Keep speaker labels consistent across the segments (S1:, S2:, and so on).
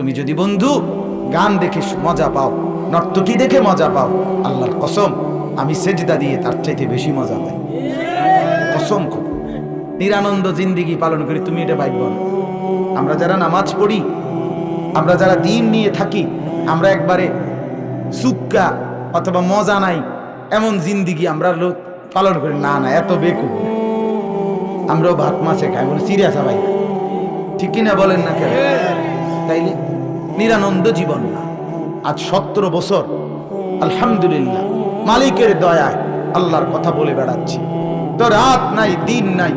S1: তুমি যদি বন্ধু, গান দেখে মজা পাও, নর্তকী দেখে মজা পাও, আল্লাহর কসম, আমি সেজদা দিয়ে তার চাইতে বেশি মজা পাই। কসম খুব। নিরানন্দ জিন্দিগি পালন করি, তুমি এটা পাইব আমরা যারা নামাজ পড়ি, আমরা যারা দিন নিয়ে থাকি, আমরা একবারে সুক্কা অথবা মজা নাই, এমন জিন্দিগি আমরা লোক পালন করি, না না, এত বেকু আমরাও ভাত মাছে খাই, বলে, সিরিয়াস ভাই। ঠিক কিনা বলেন না কেন? তাইলে নিরানন্দ জীবন না। আজ সতেরো বছর। আলহামদুলিল্লাহ। মালিকের দয়ায় আল্লাহর কথা বলে বেড়াচ্ছি। তো রাত নাই, দিন নাই,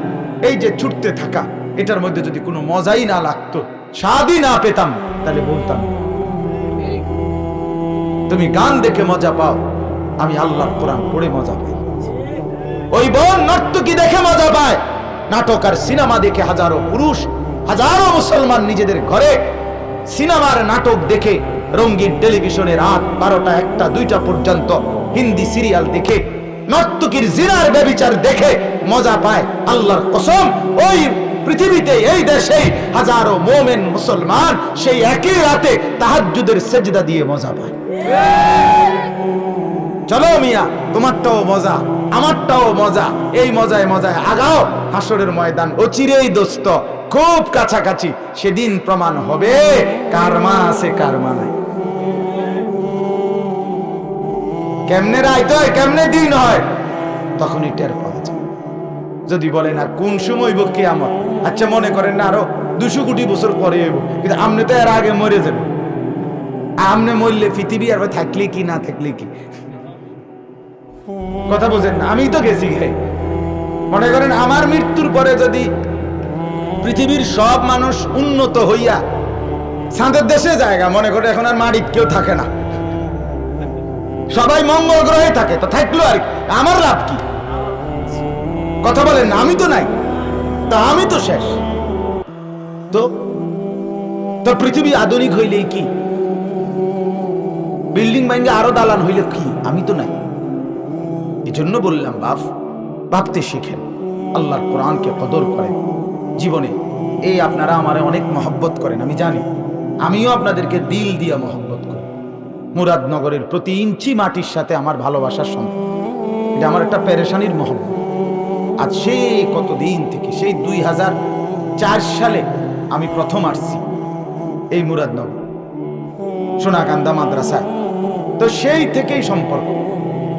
S1: এই যে ছুটতে থাকা, এটার মধ্যে যদি কোনো মজাই না লাগতো, স্বাদই না পেতাম, তাহলে বলতাম তুমি গান দেখে মজা পাও, আমি আল্লাহর কোরআন পড়ে মজা পাই। ওই বোন নর্তকী দেখে মজা পায়। নাটক আর সিনেমা দেখে হাজারো পুরুষ, হাজারো মুসলমান নিজেদের ঘরে সিনেমার নাটক দেখে রঙিন টেলিভিশনে রাত বারোটা একটা দুইটা পর্যন্ত হিন্দি সিরিয়াল দেখে, নর্তকীর জিনার ব্যবিচার দেখে মজা পায় আল্লাহর কসম। ওই পৃথিবীতে, এই দেশে হাজারো মোমেন মুসলমান সেই একই রাতে তাহাজ্জুদের সেজদা দিয়ে মজা পায়। চলো মিয়া, তোমারটাও মজা, আমারটাও মজা, এই মজায় মজায় আগাও হাসরের ময়দান অচিরেই দোস্ত। খুব কাছাকাছি, সেদিন প্রমাণ হবে কারমা আছে, কারমা নাই। কেমনে রাইত হয় কেমনে দিন হয়? তখনই টের পাওয়া যায়। যদি বলে না কোন সময় কে আমার আচ্ছা মনে করেন না আরও দুশো কোটি বছর পরে হইব। কিন্তু আমনে তো এর আগে মরে যাবে। আমনে মরলে পৃথিবী আর থাকলে কি, না থাকলে কি? কথা বোঝেন না? আমি তো গেছি গে। মনে করেন, আমার মৃত্যুর পরে যদি পৃথিবীর সব মানুষ উন্নত হইয়া সাঁদের দেশে জায়গা, মনে করে এখন আর মাড়িত কেউ থাকে না। সবাই মঙ্গল গ্রহে থাকে, তো থাকল আর আমার লাভ কি? কথা বলেন, আমি তো নাই, তা আমি তো শেষ। তো তো পৃথিবী আধুনিক হইলে কি? বিল্ডিং ভাঙ্গে আরও দালান হইলে কি? আমি তো নাই। এজন্য বললাম, বাপ, ভাবতে শিখেন। আল্লাহর কোরআনকে কদর করেন। জীবনে। এই আপনারা আমারে অনেক মহব্বত করেন, আমি জানি। আমিও আপনাদেরকে দিল দিয়া মহব্বত করি। মুরাদনগরের প্রতি ইঞ্চি মাটির সাথে আমার ভালোবাসার সম্পর্ক। এটা আমার একটা পেরেশানির মহব্বত। আজ সেই কতদিন থেকে সেই দুই হাজার চার সালে আমি প্রথম আসছি এই মুরাদনগর, সোনাকান্দা মাদ্রাসায়। তো সেই থেকেই সম্পর্ক।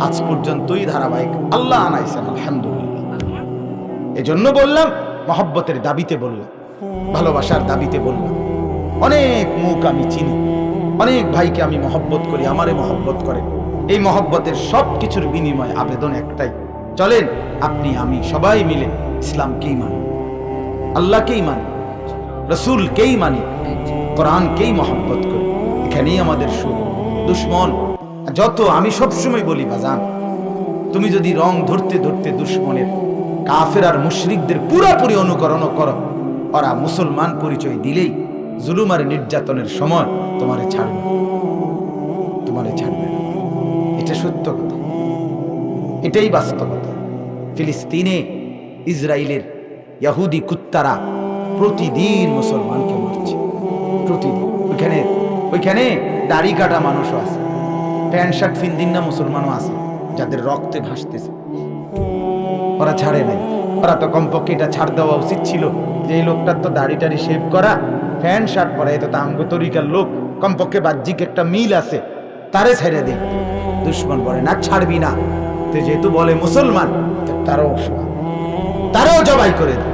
S1: আজ পর্যন্তই ধারাবাহিক আল্লাহ আনাইছেন, আলহামদুলিল্লাহ। এজন্য বললাম মহব্বতের দাবিতে বললাম ভালোবাসার দাবিতে বললাম অনেক মুখ আমি চিনি, অনেক ভাইকে আমি মহব্বত করি, আমারে মহব্বত করে। এই মহব্বতের সব কিছুর বিনিময় আবেদন একটাই, চলেন আপনি, আমি সবাই মিলে ইসলামকেই মানি, আল্লাহকেই মানি, রসুলকেই মানি, কোরআনকেই মহব্বত করি। এখানেই আমাদের সুখ, দুশ্মন, যত আমি সবসময় বলি, বাজান, তুমি যদি রং ধরতে ধরতে দুশ্মনের কাফের আর মুশরিকদের পুরাপুরি অনুকরণ করো। ওরা মুসলমান পরিচয় দিলেই জুলুম আর নির্যাতনের সময় তোমারে ছাড়বে। তোমারে ছাড়বে। এটা সত্য কথা। এটাই বাস্তবতা। ফিলিস্তিনে ইসরায়েলের ইয়াহুদি কুত্তারা প্রতিদিন মুসলমানকে মারছে। প্রতিদিন। ওইখানে ওইখানে দাড়ি কাটা মানুষও আছে। প্যান্ট, শার্ট ফিন্দিন না মুসলমানও আছে, যাদের রক্তে ভাসতেছে। ওরা ছাড়ে নাই। ওরা তো কমপক্ষে এটা ছাড় দেওয়া উচিত ছিল। যে এই লোকটার তো দাড়ি টাড়ি শেভ করা প্যান্ট শার্ট পরা এটা তো আঙ্গ তরিকার লোক। কমপক্ষে বাহ্যিক একটা মিল আছে। তারে ছেড়ে দে। দুশ্মন বলে না ছাড়বি না। তো যেহেতু বলে মুসলমান তারও তারাও জবাই করে দেয়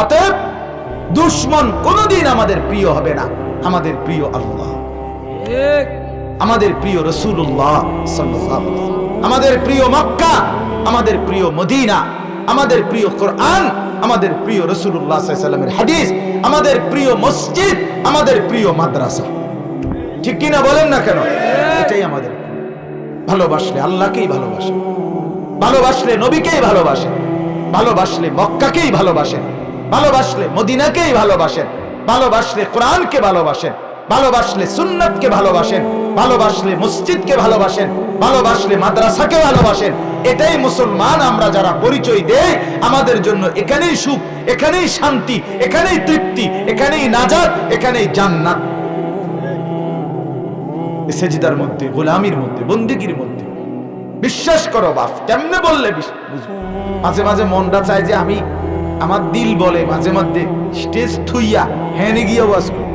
S1: অতএব দুশ্মন কোনোদিন আমাদের প্রিয় হবে না। আমাদের প্রিয় আল্লাহ। আমাদের প্রিয় রসুল্লাহ আমাদের প্রিয় মক্কা, আমাদের প্রিয় মদিনা, আমাদের প্রিয় কোরআন, আমাদের প্রিয় রসুল্লাহ সাল্লামের হাদিস, আমাদের প্রিয় মসজিদ, আমাদের প্রিয় মাদ্রাসা। ঠিক কিনা বলেন না কেন? এটাই আমাদের। ভালোবাসলে আল্লাহকেই ভালোবাসে। ভালোবাসলে নবীকেই ভালোবাসে। ভালোবাসলে মক্কাকেই ভালোবাসেন ভালোবাসলে মদিনাকেই ভালোবাসেন ভালোবাসলে কোরআনকে ভালোবাসেন ভালোবাসলে সুন্নাতকে ভালোবাসেন ভালোবাসলে মসজিদকে ভালোবাসেন, ভালোবাসলে মাদ্রাসাকে ভালোবাসেন এটাই মুসলমান আমরা যারা পরিচয় দেই, আমাদের জন্য এখানেই সুখ, এখানেই শান্তি, এখানেই তৃপ্তি, এখানেই নাজাত, এখানেই জান্নাত সেজিদার মধ্যে, গোলামির মধ্যে, বন্দিগির মধ্যে বিশ্বাস করো বাপ, কেমনে বললে? মাঝে মাঝে মনটা চায় যে আমি আমার দিল বলে মাঝে মধ্যে স্টেজ থুইয়া হ্যানে গিয়ে করি।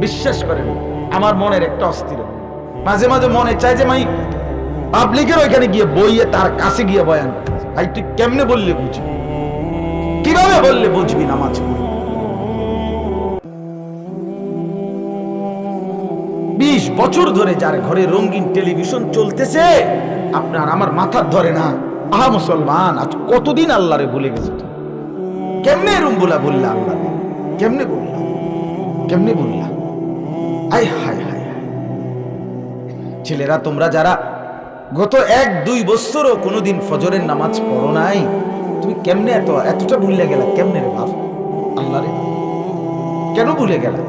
S1: বিশ্বাস করেন আমার মনের একটা অস্থির। মাঝে মাঝে মনে চায় যে, মাই, পাবলিকের ওইখানে গিয়ে বইয়ে তার কাছে গিয়ে বয়ান। ভাই, তুই কেমনে বললে বুঝবি? কীভাবে বললে বুঝবি নামাজ পড়ে? বিশ বছর ধরে যার ঘরে রঙিন টেলিভিশন চলতেছে, আপনার আমার মাথার ধরে না। আহা মুসলমান, আজ কতদিন আল্লাহরে ভুলে গেছে কেমনে এরম বলা বললা আল্লাহ? কেমনে বললা? কেমনে বললা? আয় হায় হায়। ছেলেরা, তোমরা যারা গত এক, দুই বছরও কোনোদিন ফজরের নামাজ পড়ো নাই, তুমি কেমনে এত, এতটা ভুলে গেলা? কেমনে রে বাপ? আল্লাহ রে। কেন ভুলে গেলা?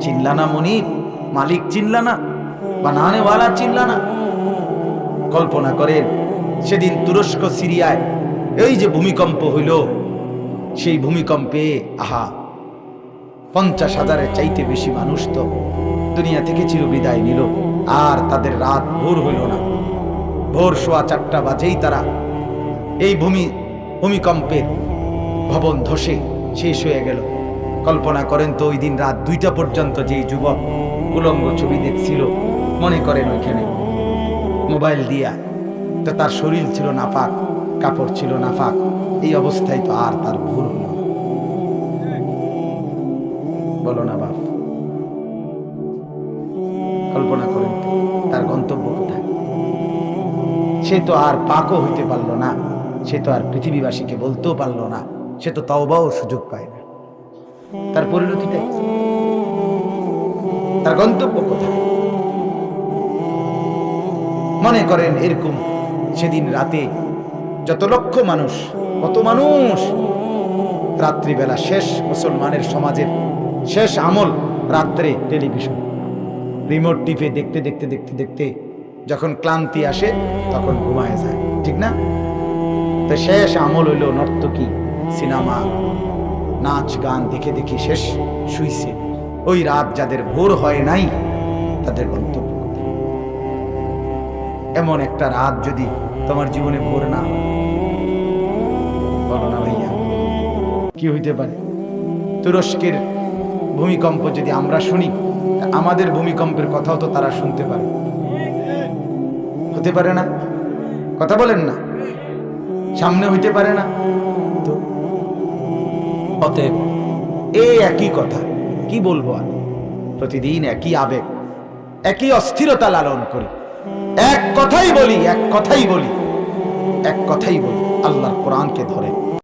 S1: চিনলা না মনির মালিক চিনলা না? বানানেওয়ালা চিনলা না? কল্পনা করেন, সেদিন তুরস্ক, সিরিয়ায় এই যে ভূমিকম্প হইল, সেই ভূমিকম্পে, আহা, পঞ্চাশ হাজারের চাইতে বেশি মানুষ তো দুনিয়া থেকে চিরবিদায় নিল, আর তাদের রাত ভোর হইল না। ভোর সোয়া চারটা বাজেই তারা এই ভূমি, ভূমিকম্পের ভবন ধসে শেষ হয়ে গেল। কল্পনা করেন তো, ওই দিন রাত দুইটা পর্যন্ত যেই যুবক উলঙ্গ ছবি দেখছিল, মনে করেন ওইখানে। মোবাইল দিয়া তো তার শরীর ছিল নাপাক, কাপড় ছিল নাপাক, এই অবস্থায় তো আর তার ভুল বলো না বাপ। কল্পনা করেন। তার গন্তব্য কোথায়? সে তো আর পাকও হইতে পারল না। সে তো আর পৃথিবীবাসীকে বলতেও পারল না। সে তো তাওবাও সুযোগ পায় না। তার পরিণতিটা তার গন্তব্য কোথায়? মনে করেন এরকম সেদিন রাতে যত লক্ষ মানুষ, কত মানুষ রাত্রিবেলা শেষ মুসলমানের সমাজের শেষ আমল রাত্রে টেলিভিশন। রিমোট টিপে দেখতে দেখতে দেখতে দেখতে যখন ক্লান্তি আসে, তখন ঘুমায় যায়। ঠিক না? তো শেষ আমল হইল নর্তকী সিনেমা, নাচ, গান দেখে দেখে শেষ শুইছে। ওই রাত যাদের ভোর হয় নাই, তাদের গন্তব্য। এমন একটা রাত যদি তোমার জীবনে ভোর না না ভাইয়া, কি হইতে পারে? তুরস্কের ভূমিকম্প যদি আমরা শুনি আমাদের ভূমিকম্পের কথাও তো তারা শুনতে পারে। হতে পারে না? কথা বলেন না। সামনে হইতে পারে না। তো অতএব এই একই কথা, কি বলব আমি প্রতিদিন একই আবেগ, একই অস্থিরতা লালন করি। এক কথাই বলি, এক কথাই বলি, এক কথাই বলি, আল্লাহর কোরআনকে ধরে।